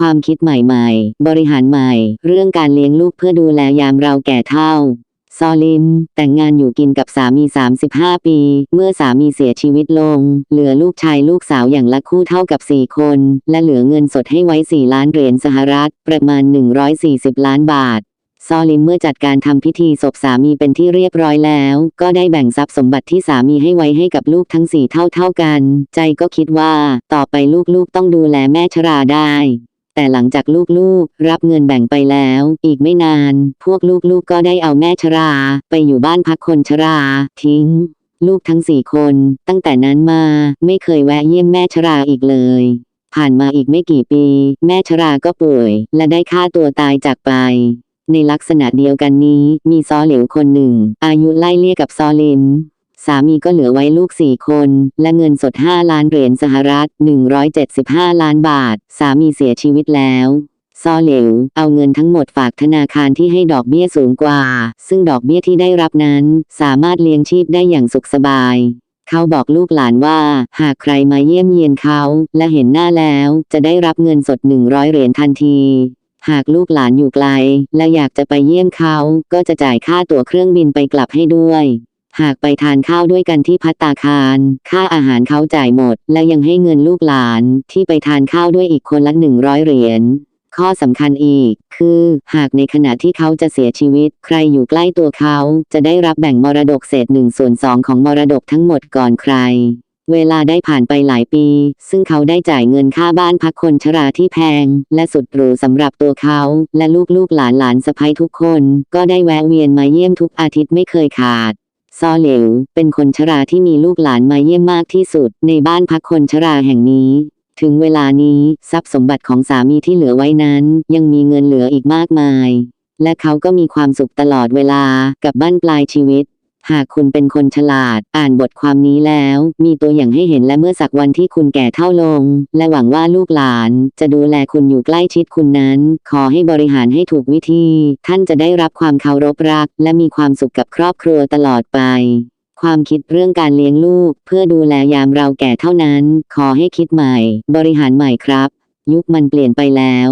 ความคิดใหม่ๆ บริหารใหม่ เรื่องการเลี้ยงลูกเพื่อดูแลยามเราแก่เฒ่า ซอลิมแต่งงานอยู่กินกับสามี 35 ปี เมื่อสามีเสียชีวิตลง เหลือลูกชายลูกสาวอย่างละคู่เท่ากับ 4 คน และเหลือเงินสดให้ไว้ 4 ล้านเหรียญสหรัฐ ประมาณ 140 ล้านบาทซอลิมเมื่อจัดการทำพิธีศพสามีเป็นที่เรียบร้อยแล้ว ก็ได้แบ่งทรัพย์สมบัติที่สามีให้ไว้ให้กับลูกทั้งสี่เท่าเท่ากัน ใจก็คิดว่า ต่อไปลูกๆต้องดูแลแม่ชราได้ แต่หลังจากลูกๆ รับเงินแบ่งไปแล้ว อีกไม่นาน พวกลูกๆก็ได้เอาแม่ชรา ไปอยู่บ้านพักคนชรา ทิ้ง ลูกทั้งสี่คน ตั้งแต่นั้นมาไม่เคยแวะเยี่ยมแม่ชราอีกเลยผ่านมาอีกไม่กี่ปี แม่ชราก็ป่วย และได้ฆ่าตัวตายจากไป ในลักษณะเดียวกันนี้ มีซอเหลวคนหนึ่ง อายุไล่เลี่ยกับซอลิม สามีก็เหลือไว้ลูกสี่คน และเงินสด 5 ล้านเหรียญสหรัฐ 175 ล้านบาท สามีเสียชีวิตแล้วซอเหลวเอาเงินทั้งหมดฝากธนาคารที่ให้ดอกเบี้ยสูงกว่า ซึ่งดอกเบี้ยที่ได้รับนั้น สามารถเลี้ยงชีพได้อย่างสุขสบาย เขาบอกลูกหลานว่า หากใครมาเยี่ยมเยียนเขาและเห็นหน้าแล้ว จะได้รับเงินสด 100 เหรียญทันที หากลูกหลานอยู่ไกล และอยากจะไปเยี่ยมเขาก็จะจ่ายค่าตั๋วเครื่องบินไปกลับให้ด้วย หากไปทานข้าวด้วยกันที่พัตตาคาร ค่าอาหารเขาจ่ายหมด และยังให้เงินลูกหลานที่ไปทานข้าวด้วยอีกคนละ100เหรียญข้อสำคัญอีก คือหากในขณะที่เขาจะเสียชีวิต ใครอยู่ใกล้ตัวเขาจะได้รับแบ่งมรดกเศษหนึ่งส่วนสองของมรดกทั้งหมดก่อนใคร เวลาได้ผ่านไปหลายปี ซึ่งเขาได้จ่ายเงินค่าบ้านพักคนชราที่แพง และสุดหรูสำหรับตัวเขา และลูกๆหลานๆสะใภ้ทุกคน ก็ได้แวะเวียนมาเยี่ยมทุกอาทิตย์ไม่เคยขาด ซอเหลว เป็นคนชราที่มีลูกหลานมาเยี่ยมมากที่สุด ในบ้านพักคนชราแห่งนี้ ถึงเวลานี้ทรัพย์สมบัติของสามีที่เหลือไว้นั้น ยังมีเงินเหลืออีกมากมาย และเขาก็มีความสุขตลอดเวลากับบ้านปลายชีวิต หากคุณเป็นคนฉลาด อ่านบทความนี้แล้ว มีตัวอย่างให้เห็นและเมื่อสักวันที่คุณแก่เท่าลง และหวังว่าลูกหลาน จะดูแลคุณอยู่ใกล้ชิดคุณนั้น ขอให้บริหารให้ถูกวิธี ท่านจะได้รับความเคารพรัก และมีความสุขกับครอบครัวตลอดไปความคิดเรื่องการเลี้ยงลูก เพื่อดูแลยามเราแก่เท่านั้น ขอให้คิดใหม่ บริหารใหม่ครับ ยุคมันเปลี่ยนไปแล้ว